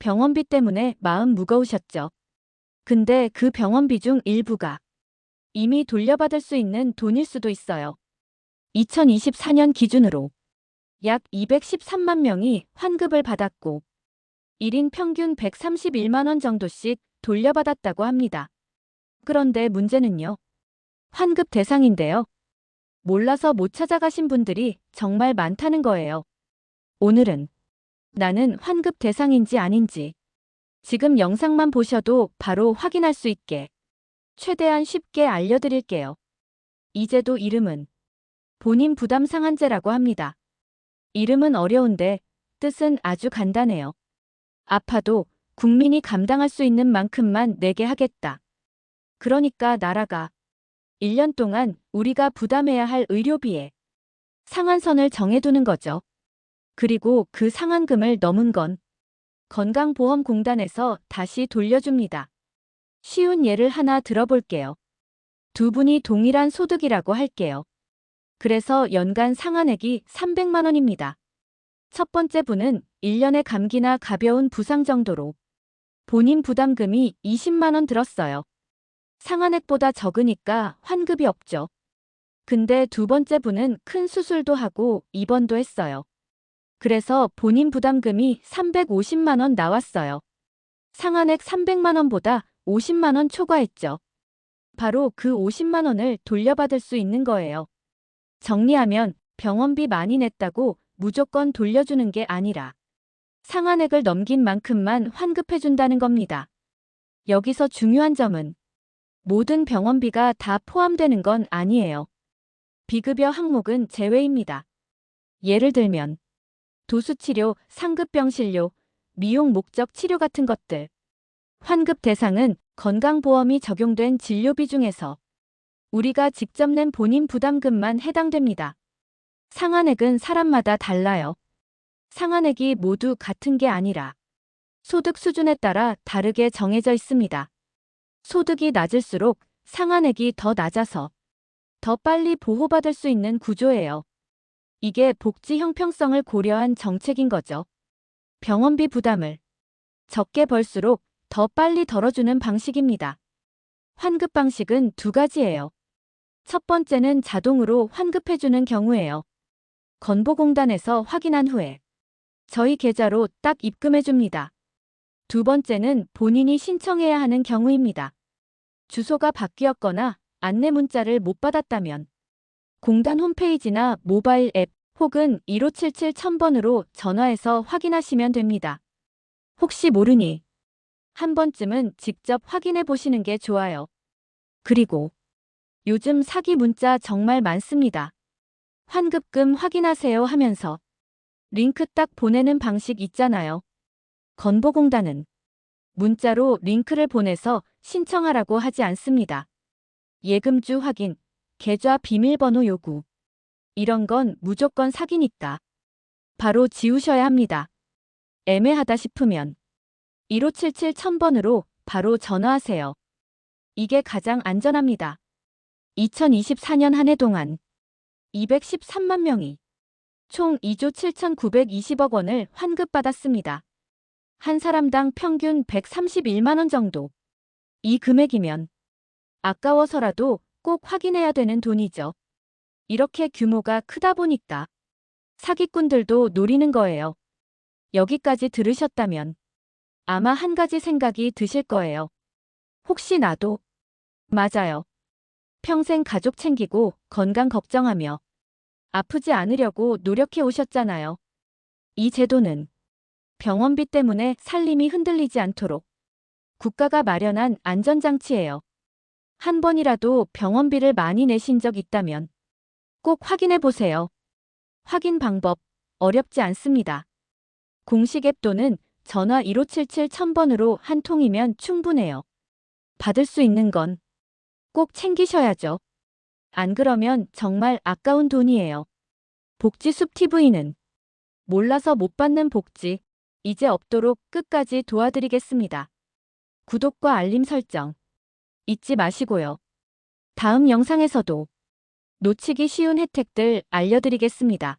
병원비 때문에 마음 무거우셨죠. 근데 그 병원비 중 일부가 이미 돌려받을 수 있는 돈일 수도 있어요. 2024년 기준으로 약 213만 명이 환급을 받았고 1인 평균 131만 원 정도씩 돌려받았다고 합니다. 그런데 문제는요. 환급 대상인데요. 몰라서 못 찾아가신 분들이 정말 많다는 거예요. 오늘은 나는 환급 대상인지 아닌지 지금 영상만 보셔도 바로 확인할 수 있게 최대한 쉽게 알려드릴게요. 이 제도 이름은 본인 부담 상한제라고 합니다. 이름은 어려운데 뜻은 아주 간단해요. 아파도 국민이 감당할 수 있는 만큼만 내게 하겠다. 그러니까 나라가 1년 동안 우리가 부담해야 할 의료비에 상한선을 정해두는 거죠. 그리고 그 상한금을 넘은 건 건강보험공단에서 다시 돌려줍니다. 쉬운 예를 하나 들어볼게요. 두 분이 동일한 소득이라고 할게요. 그래서 연간 상한액이 300만 원입니다. 첫 번째 분은 1년의 감기나 가벼운 부상 정도로 본인 부담금이 20만 원 들었어요. 상한액보다 적으니까 환급이 없죠. 근데 두 번째 분은 큰 수술도 하고 입원도 했어요. 그래서 본인 부담금이 350만 원 나왔어요. 상한액 300만 원보다 50만 원 초과했죠. 바로 그 50만 원을 돌려받을 수 있는 거예요. 정리하면 병원비 많이 냈다고 무조건 돌려주는 게 아니라 상한액을 넘긴 만큼만 환급해준다는 겁니다. 여기서 중요한 점은 모든 병원비가 다 포함되는 건 아니에요. 비급여 항목은 제외입니다. 예를 들면 도수치료, 상급병실료, 미용 목적 치료 같은 것들. 환급 대상은 건강보험이 적용된 진료비 중에서 우리가 직접 낸 본인 부담금만 해당됩니다. 상한액은 사람마다 달라요. 상한액이 모두 같은 게 아니라 소득 수준에 따라 다르게 정해져 있습니다. 소득이 낮을수록 상한액이 더 낮아서 더 빨리 보호받을 수 있는 구조예요. 이게 복지 형평성을 고려한 정책인 거죠. 병원비 부담을 적게 벌수록 더 빨리 덜어주는 방식입니다. 환급 방식은 두 가지예요. 첫 번째는 자동으로 환급해주는 경우예요. 건보공단에서 확인한 후에 저희 계좌로 딱 입금해줍니다. 두 번째는 본인이 신청해야 하는 경우입니다. 주소가 바뀌었거나 안내 문자를 못 받았다면 공단 홈페이지나 모바일 앱 혹은 1577 1000번으로 전화해서 확인하시면 됩니다. 혹시 모르니 한 번쯤은 직접 확인해 보시는 게 좋아요. 그리고 요즘 사기 문자 정말 많습니다. 환급금 확인하세요 하면서 링크 딱 보내는 방식 있잖아요. 건보공단은 문자로 링크를 보내서 신청하라고 하지 않습니다. 예금주 확인, 계좌 비밀번호 요구. 이런 건 무조건 사기니까. 바로 지우셔야 합니다. 애매하다 싶으면 1577 1000번으로 바로 전화하세요. 이게 가장 안전합니다. 2024년 한 해 동안 213만 명이 총 2조 7,920억 원을 환급받았습니다. 한 사람당 평균 131만 원 정도. 이 금액이면 아까워서라도 꼭 확인해야 되는 돈이죠. 이렇게 규모가 크다 보니까 사기꾼들도 노리는 거예요. 여기까지 들으셨다면 아마 한 가지 생각이 드실 거예요. 혹시 나도 맞아요. 평생 가족 챙기고 건강 걱정하며 아프지 않으려고 노력해 오셨잖아요. 이 제도는 병원비 때문에 살림이 흔들리지 않도록 국가가 마련한 안전장치예요. 한 번이라도 병원비를 많이 내신 적 있다면 꼭 확인해 보세요. 확인 방법 어렵지 않습니다. 공식 앱 또는 전화 1577 1000번으로 한 통이면 충분해요. 받을 수 있는 건 꼭 챙기셔야죠. 안 그러면 정말 아까운 돈이에요. 복지숲 TV는 몰라서 못 받는 복지 이제 없도록 끝까지 도와드리겠습니다. 구독과 알림 설정 잊지 마시고요. 다음 영상에서도 놓치기 쉬운 혜택들 알려드리겠습니다.